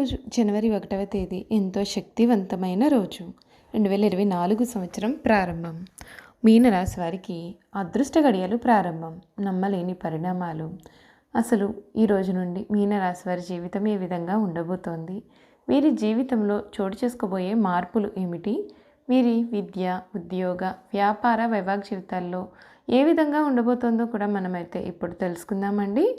ఈరోజు జనవరి ఒకటవ తేదీ ఎంతో శక్తివంతమైన రోజు. రెండు వేల ఇరవై నాలుగు సంవత్సరం ప్రారంభం. మీనరాశి వారికి అదృష్ట గడియలు ప్రారంభం. నమ్మలేని పరిణామాలు. అసలు ఈ రోజు నుండి మీనరాశి వారి జీవితం ఏ విధంగా ఉండబోతోంది? వీరి జీవితంలో చోటు చేసుకోబోయే మార్పులు ఏమిటి? వీరి విద్య ఉద్యోగ వ్యాపార వైవాహిక జీవితాల్లో ఏ విధంగా ఉండబోతోందో కూడా మనమైతే ఇప్పుడు తెలుసుకుందామండి.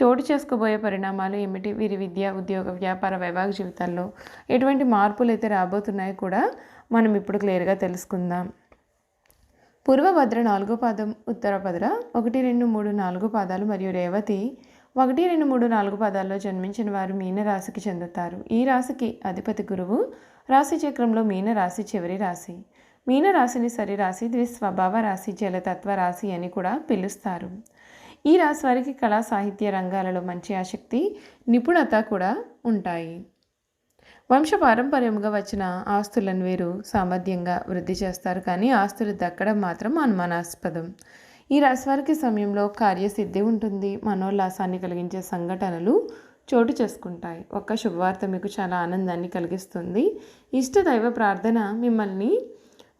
చోటు చేసుకోబోయే పరిణామాలు ఏమిటి? వీరి విద్య ఉద్యోగ వ్యాపార వైవాహిక జీవితాల్లో ఎటువంటి మార్పులు అయితే రాబోతున్నాయో కూడా మనం ఇప్పుడు క్లియర్గా తెలుసుకుందాం. పూర్వభద్ర నాలుగో పాదం ఉత్తరభద్ర ఒకటి రెండు మూడు నాలుగు పాదాలు మరియు రేవతి ఒకటి రెండు మూడు నాలుగు పాదాల్లో జన్మించిన వారు మీన రాశికి చెందుతారు. ఈ రాశికి అధిపతి గురువు రాశి చక్రంలో మీన రాశి చివరి రాశి. మీన రాశిని సరి రాశి ద్విస్వభావ రాశి జలతత్వ రాశి అని కూడా పిలుస్తారు. ఈ రాశి వారికి కళా సాహిత్య రంగాలలో మంచి ఆసక్తి నిపుణత కూడా ఉంటాయి. వంశ పారంపర్యంగా వచ్చిన ఆస్తులను వీరు సామర్థ్యంగా వృద్ధి చేస్తారు. కానీ ఆస్తులు దక్కడం మాత్రం అనుమానాస్పదం. ఈ రాశివారికి సమయంలో కార్యసిద్ధి ఉంటుంది. మనోల్లాసాన్ని కలిగించే సంఘటనలు చోటు చేసుకుంటాయి. ఒక్క శుభవార్త మీకు చాలా ఆనందాన్ని కలిగిస్తుంది. ఇష్ట దైవ ప్రార్థన మిమ్మల్ని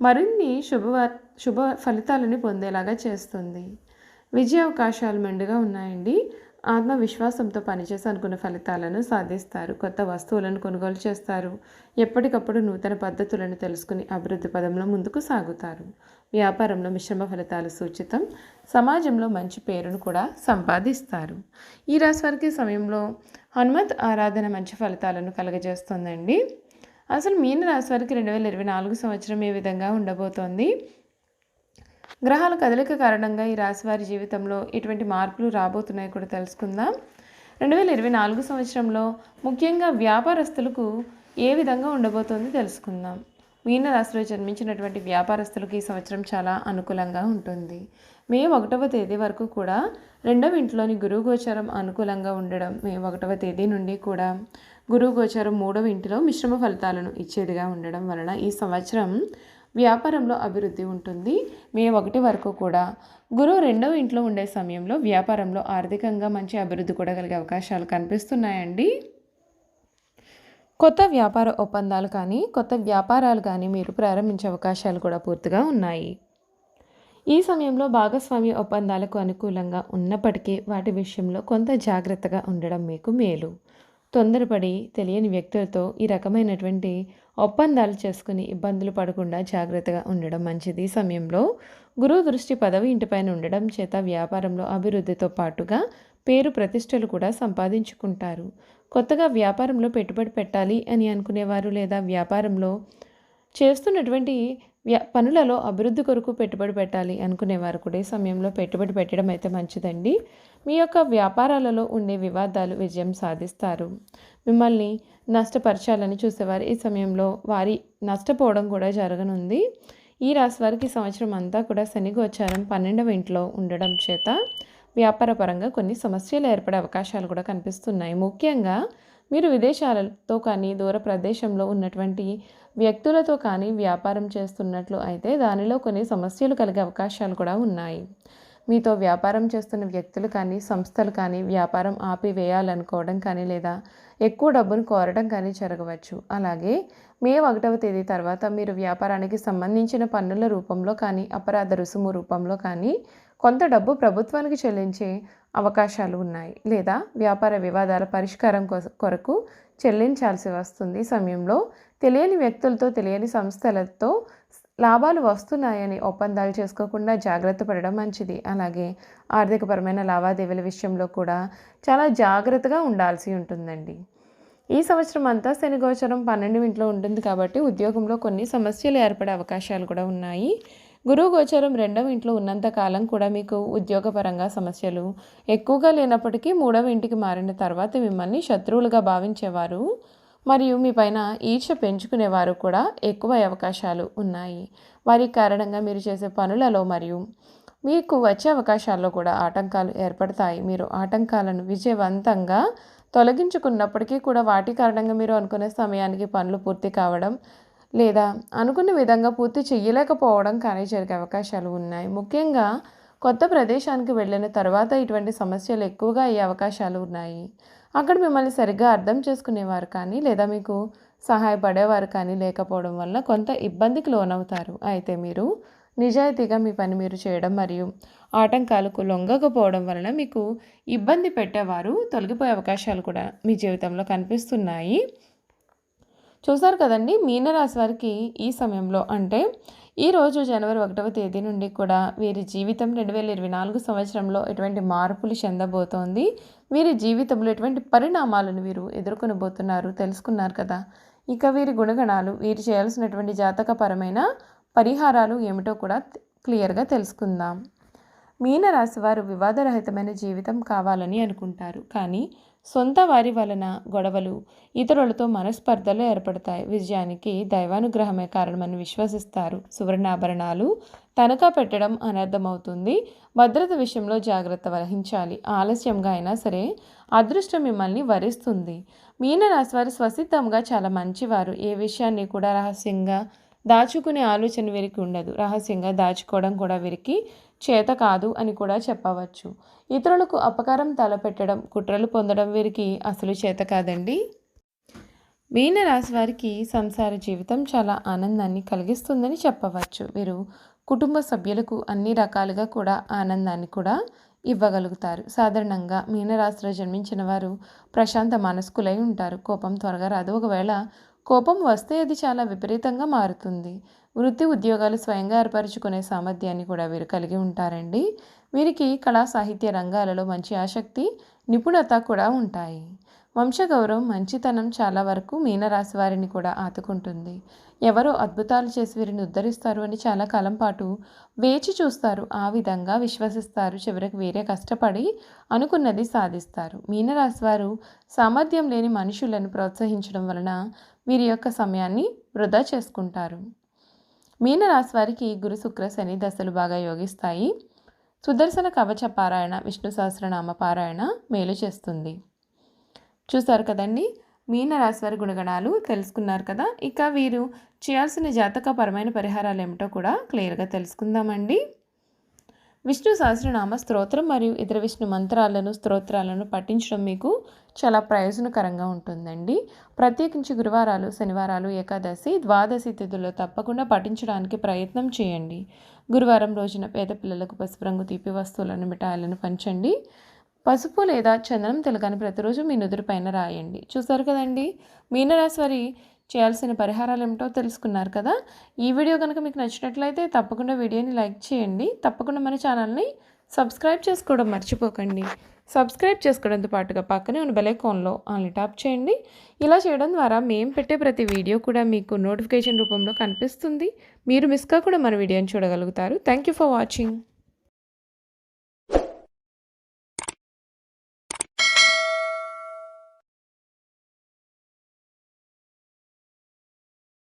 మరిన్ని శుభవార్ శుభ ఫలితాలను పొందేలాగా చేస్తుంది. విజయ అవకాశాలు మెండుగా ఉన్నాయండి. ఆత్మవిశ్వాసంతో పనిచేసి అనుకున్న ఫలితాలను సాధిస్తారు. కొత్త వస్తువులను కొనుగోలు చేస్తారు. ఎప్పటికప్పుడు నూతన పద్ధతులను తెలుసుకుని అభివృద్ధి పదంలో ముందుకు సాగుతారు. వ్యాపారంలో మిశ్రమ ఫలితాలు సూచితం. సమాజంలో మంచి పేరును కూడా సంపాదిస్తారు. ఈ రాశి వారికి సమయంలో హనుమత్ ఆరాధన మంచి ఫలితాలను కలగజేస్తుందండి. అసలు మీన రాశి వారికి రెండు వేల ఇరవై నాలుగు సంవత్సరం ఏ విధంగా ఉండబోతోంది? గ్రహాల కదలిక కారణంగా ఈ రాశివారి జీవితంలో ఎటువంటి మార్పులు రాబోతున్నాయో కూడా తెలుసుకుందాం. రెండు వేల ఇరవై నాలుగు సంవత్సరంలో ముఖ్యంగా వ్యాపారస్తులకు ఏ విధంగా ఉండబోతోంది తెలుసుకుందాం. మీన రాశిలో జన్మించినటువంటి వ్యాపారస్తులకు ఈ సంవత్సరం చాలా అనుకూలంగా ఉంటుంది. మే ఒకటవ తేదీ వరకు కూడా రెండవ ఇంట్లోని గురువు గోచారం అనుకూలంగా ఉండడం మే ఒకటవ తేదీ నుండి కూడా గురువు గోచారం మూడవ ఇంటిలో మిశ్రమ ఫలితాలను ఇచ్చేదిగా ఉండడం వలన ఈ సంవత్సరం వ్యాపారంలో అభివృద్ధి ఉంటుంది. మే ఒకటి వరకు కూడా. గురువు రెండవ ఇంట్లో ఉండే సమయంలో వ్యాపారంలో ఆర్థికంగా మంచి అభివృద్ధి కూడా కలిగే అవకాశాలు కనిపిస్తున్నాయండి. కొత్త వ్యాపార ఒప్పందాలు కానీ కొత్త వ్యాపారాలు కానీ మీరు ప్రారంభించే అవకాశాలు కూడా పూర్తిగా ఉన్నాయి. ఈ సమయంలో భాగస్వామ్య ఒప్పందాలకు అనుకూలంగా ఉన్నప్పటికీ వాటి విషయంలో కొంత జాగ్రత్తగా ఉండడం మీకు మేలు. తొందరపడి తెలియని వ్యక్తులతో ఈ రకమైనటువంటి ఒప్పందాలు చేసుకుని ఇబ్బందులు పడకుండా జాగ్రత్తగా ఉండడం మంచిది. సమయంలో గురువు దృష్టి పదవి ఇంటిపైన ఉండడం చేత వ్యాపారంలో అభివృద్ధితో పాటుగా పేరు ప్రతిష్టలు కూడా సంపాదించుకుంటారు. కొత్తగా వ్యాపారంలో పెట్టుబడి పెట్టాలి అని అనుకునేవారు లేదా వ్యాపారంలో చేస్తున్నటువంటి వ్యా పనులలో అభివృద్ధి కొరకు పెట్టుబడి పెట్టాలి అనుకునేవారు కూడా ఈ సమయంలో పెట్టుబడి పెట్టడం అయితే మంచిదండి. మీ యొక్క వ్యాపారాలలో ఉండే వివాదాలు విజయం సాధిస్తారు. మిమ్మల్ని నష్టపరచాలని చూసేవారు. ఈ సమయంలో వారి నష్టపోవడం కూడా జరగనుంది. ఈ రాశి వారికి సంవత్సరం అంతా కూడా శని గోచారం పన్నెండవ ఇంట్లో ఉండడం చేత వ్యాపారపరంగా కొన్ని సమస్యలు ఏర్పడే అవకాశాలు కూడా కనిపిస్తున్నాయి. ముఖ్యంగా మీరు విదేశాలతో కానీ దూర ప్రదేశంలో ఉన్నటువంటి వ్యక్తులతో కానీ వ్యాపారం చేస్తున్నట్లు అయితే దానిలో కొన్ని సమస్యలు కలిగే అవకాశాలు కూడా ఉన్నాయి. మీతో వ్యాపారం చేస్తున్న వ్యక్తులు కానీ సంస్థలు కానీ వ్యాపారం ఆపివేయాలనుకోవడం కానీ లేదా ఎక్కువ డబ్బును కోరడం కానీ జరగవచ్చు. అలాగే మే ఒకటవ తేదీ తర్వాత మీరు వ్యాపారానికి సంబంధించిన పన్నుల రూపంలో కానీ అపరాధ రుసుము రూపంలో కానీ కొంత డబ్బు ప్రభుత్వానికి చెల్లించే అవకాశాలు ఉన్నాయి. లేదా వ్యాపార వివాదాల పరిష్కారం కొరకు చెల్లించాల్సి వస్తుంది. సమయంలో తెలియని వ్యక్తులతో తెలియని సంస్థలతో లాభాలు వస్తున్నాయని ఒప్పందాలు చేసుకోకుండా జాగ్రత్త పడడం మంచిది. అలాగే ఆర్థికపరమైన లావాదేవీల విషయంలో కూడా చాలా జాగ్రత్తగా ఉండాల్సి ఉంటుందండి. ఈ సంవత్సరం అంతా శనిగోచరం పన్నెండు ఇంట్లో ఉంటుంది కాబట్టి ఉద్యోగంలో కొన్ని సమస్యలు ఏర్పడే అవకాశాలు కూడా ఉన్నాయి. గురువు గోచరం రెండవ ఇంట్లో ఉన్నంత కాలం కూడా మీకు ఉద్యోగపరంగా సమస్యలు ఎక్కువగా లేనప్పటికీ మూడవ ఇంటికి మారిన తర్వాత మిమ్మల్ని శత్రువులుగా భావించేవారు. మరియు మీ పైన ఈర్ష పెంచుకునేవారు కూడా ఎక్కువ అవకాశాలు ఉన్నాయి. వారి కారణంగా మీరు చేసే పనులలో మరియు మీకు వచ్చే అవకాశాల్లో కూడా ఆటంకాలు ఏర్పడతాయి. మీరు ఆటంకాలను విజయవంతంగా తొలగించుకున్నప్పటికీ కూడా వాటి కారణంగా మీరు అనుకునే సమయానికి పనులు పూర్తి కావడం లేదా అనుకున్న విధంగా పూర్తి చేయలేకపోవడం కానీ జరిగే అవకాశాలు ఉన్నాయి. ముఖ్యంగా కొత్త ప్రదేశానికి వెళ్ళిన తర్వాత ఇటువంటి సమస్యలు ఎక్కువగా అయ్యే అవకాశాలు ఉన్నాయి. అక్కడ మిమ్మల్ని సరిగ్గా అర్థం చేసుకునేవారు కానీ లేదా మీకు సహాయపడేవారు కానీ లేకపోవడం వల్ల కొంత ఇబ్బందికి లోనవుతారు. అయితే మీరు నిజాయితీగా మీ పని మీరు చేయడం మరియు ఆటంకాలకు లొంగకపోవడం వలన మీకు ఇబ్బంది పెట్టేవారు తొలగిపోయే అవకాశాలు కూడా మీ జీవితంలో కనిపిస్తున్నాయి. చూసారు కదండి మీనరాశి వారికి ఈ సమయంలో అంటే ఈరోజు జనవరి ఒకటవ తేదీ నుండి కూడా వీరి జీవితం రెండు వేల ఇరవై నాలుగు సంవత్సరంలో ఎటువంటి మార్పులు చెందబోతోంది? వీరి జీవితంలో ఎటువంటి పరిణామాలను వీరు ఎదుర్కొనబోతున్నారు? తెలుసుకున్నారు కదా. ఇక వీరి గుణగణాలు వీరు చేయాల్సినటువంటి జాతకపరమైన పరిహారాలు ఏమిటో కూడా క్లియర్గా తెలుసుకుందాం. మీనరాశి వారు వివాదరహితమైన జీవితం కావాలని అనుకుంటారు. కానీ సొంత వారి వలన గొడవలు ఇతరులతో మనస్పర్ధలు ఏర్పడతాయి. విజయానికి దైవానుగ్రహమే కారణమని విశ్వసిస్తారు. సువర్ణాభరణాలు తనఖా పెట్టడం అనర్థమవుతుంది. భద్రత విషయంలో జాగ్రత్త వహించాలి. ఆలస్యంగా అయినా సరే అదృష్టం మిమ్మల్ని వరిస్తుంది. మీనరాశి వారు స్వసిద్ధంగా చాలా మంచివారు. ఏ విషయాన్ని కూడా రహస్యంగా దాచుకునే ఆలోచన వీరికి ఉండదు. రహస్యంగా దాచుకోవడం కూడా వీరికి చేత కాదు అని కూడా చెప్పవచ్చు. ఇతరులకు అపకారం తలపెట్టడం కుట్రలు పొందడం వీరికి అసలు చేత కాదండి. మీనరాశి వారికి సంసార జీవితం చాలా ఆనందాన్ని కలిగిస్తుందని చెప్పవచ్చు. వీరు కుటుంబ సభ్యులకు అన్ని రకాలుగా కూడా ఆనందాన్ని కూడా ఇవ్వగలుగుతారు. సాధారణంగా మీనరాశిలో జన్మించిన వారు ప్రశాంత మనస్కులై ఉంటారు. కోపం త్వరగా రాదు. ఒకవేళ కోపం వస్తే అది చాలా విపరీతంగా మారుతుంది. వృత్తి ఉద్యోగాలు స్వయంగా ఏర్పరచుకునే సామర్థ్యాన్ని కూడా వీరు కలిగి ఉంటారండి. వీరికి కళా సాహిత్య రంగాలలో మంచి ఆసక్తి నిపుణత కూడా ఉంటాయి. వంశగౌరవం మంచితనం చాలా వరకు మీనరాశి వారిని కూడా ఆతుకుంటుంది ఎవరో అద్భుతాలు చేసి వీరిని ఉద్ధరిస్తారు అని చాలా కాలం పాటు వేచి చూస్తారు. ఆ విధంగా విశ్వసిస్తారు. చివరికి వేరే కష్టపడి అనుకున్నది సాధిస్తారు. మీనరాశి వారు సామర్థ్యం లేని మనుషులను ప్రోత్సహించడం వలన వీరి యొక్క సమయాన్ని వృధా చేసుకుంటారు. మీనరాశి వారికి గురు శుక్ర శని దశలు బాగా యోగిస్తాయి. సుదర్శన కవచ పారాయణ విష్ణు సహస్రనామ పారాయణ మేలు చేస్తుంది. చూసారు కదండి. మీనరాశి వారి గుణగణాలు తెలుసుకున్నారు కదా. ఇక వీరు చేయాల్సిన జాతకపరమైన పరిహారాలు ఏమిటో కూడా క్లియర్గా తెలుసుకుందామండి. విష్ణు సహస్రనామ స్తోత్రం మరియు ఇతర విష్ణు మంత్రాలను స్తోత్రాలను పఠించడం మీకు చాలా ప్రయోజనకరంగా ఉంటుందండి. ప్రత్యేకించి గురువారాలు శనివారాలు ఏకాదశి ద్వాదశి తిథుల్లో తప్పకుండా పఠించడానికి ప్రయత్నం చేయండి. గురువారం రోజున పేద పిల్లలకు పసుపు రంగు తీపి వస్తువులను మిఠాయిలను పంచండి. పసుపు లేదా చందనం తెలగాని ప్రతిరోజు మీ నుదురుపైన రాయండి. చూసారు కదండి? మీనరాశి వారి చేయాల్సిన పరిహారాలు ఏమిటో తెలుసుకున్నారు కదా? ఈ వీడియో కనుక మీకు నచ్చినట్లయితే తప్పకుండా వీడియోని లైక్ చేయండి. తప్పకుండా మన ఛానల్ని సబ్స్క్రైబ్ చేసుకోవడం మర్చిపోకండి. సబ్స్క్రైబ్ చేసుకోవడంతో పాటుగా పక్కనే ఉన్న బెలైకాన్లో ఆన్లీ టాప్ చేయండి. ఇలా చేయడం ద్వారా మేము పెట్టే ప్రతి వీడియో కూడా మీకు నోటిఫికేషన్ రూపంలో కనిపిస్తుంది. మీరు మిస్ కాకుండా మన వీడియోని చూడగలుగుతారు. Thank you for watching.